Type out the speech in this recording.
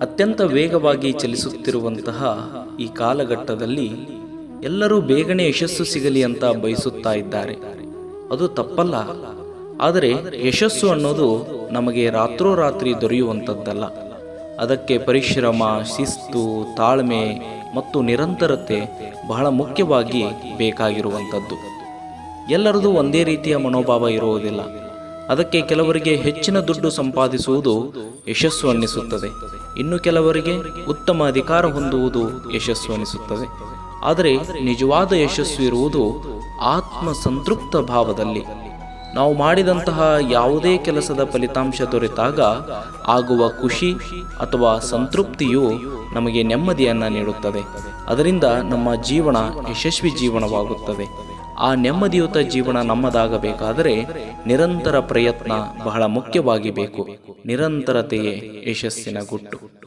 ಅತ್ಯಂತ ವೇಗವಾಗಿ ಚಲಿಸುತ್ತಿರುವಂತಹ ಈ ಕಾಲಘಟ್ಟದಲ್ಲಿ ಎಲ್ಲರೂ ಬೇಗನೆ ಯಶಸ್ಸು ಸಿಗಲಿ ಅಂತ ಬಯಸುತ್ತಾ ಇದ್ದಾರೆ. ಅದು ತಪ್ಪಲ್ಲ. ಆದರೆ ಯಶಸ್ಸು ಅನ್ನೋದು ನಮಗೆ ರಾತ್ರೋರಾತ್ರಿ ದೊರೆಯುವಂಥದ್ದಲ್ಲ. ಅದಕ್ಕೆ ಪರಿಶ್ರಮ, ಶಿಸ್ತು, ತಾಳ್ಮೆ ಮತ್ತು ನಿರಂತರತೆ ಬಹಳ ಮುಖ್ಯವಾಗಿ ಬೇಕಾಗಿರುವಂಥದ್ದು. ಎಲ್ಲರದು ಒಂದೇ ರೀತಿಯ ಮನೋಭಾವ ಇರುವುದಿಲ್ಲ. ಅದಕ್ಕೆ ಕೆಲವರಿಗೆ ಹೆಚ್ಚಿನ ದುಡ್ಡು ಸಂಪಾದಿಸುವುದು ಯಶಸ್ಸು ಅನ್ನಿಸುತ್ತದೆ. ಇನ್ನು ಕೆಲವರಿಗೆ ಉತ್ತಮ ಅಧಿಕಾರ ಹೊಂದುವುದು ಯಶಸ್ಸು ಅನ್ನಿಸುತ್ತದೆ. ಆದರೆ ನಿಜವಾದ ಯಶಸ್ಸು ಇರುವುದು ಆತ್ಮ ಸಂತೃಪ್ತ ಭಾವದಲ್ಲಿ. ನಾವು ಮಾಡಿದಂತಹ ಯಾವುದೇ ಕೆಲಸದ ಫಲಿತಾಂಶ ದೊರೆತಾಗ ಆಗುವ ಖುಷಿ ಅಥವಾ ಸಂತೃಪ್ತಿಯು ನಮಗೆ ನೆಮ್ಮದಿಯನ್ನು ನೀಡುತ್ತದೆ. ಅದರಿಂದ ನಮ್ಮ ಜೀವನ ಯಶಸ್ವಿ ಜೀವನವಾಗುತ್ತದೆ. ಆ ನೆಮ್ಮದಿಯುತ ಜೀವನ ನಮ್ಮದಾಗಬೇಕಾದರೆ ನಿರಂತರ ಪ್ರಯತ್ನ ಬಹಳ ಮುಖ್ಯವಾಗಿ ಬೇಕು ನಿರಂತರತೆಯೇ ಯಶಸ್ಸಿನ ಗುಟ್ಟು.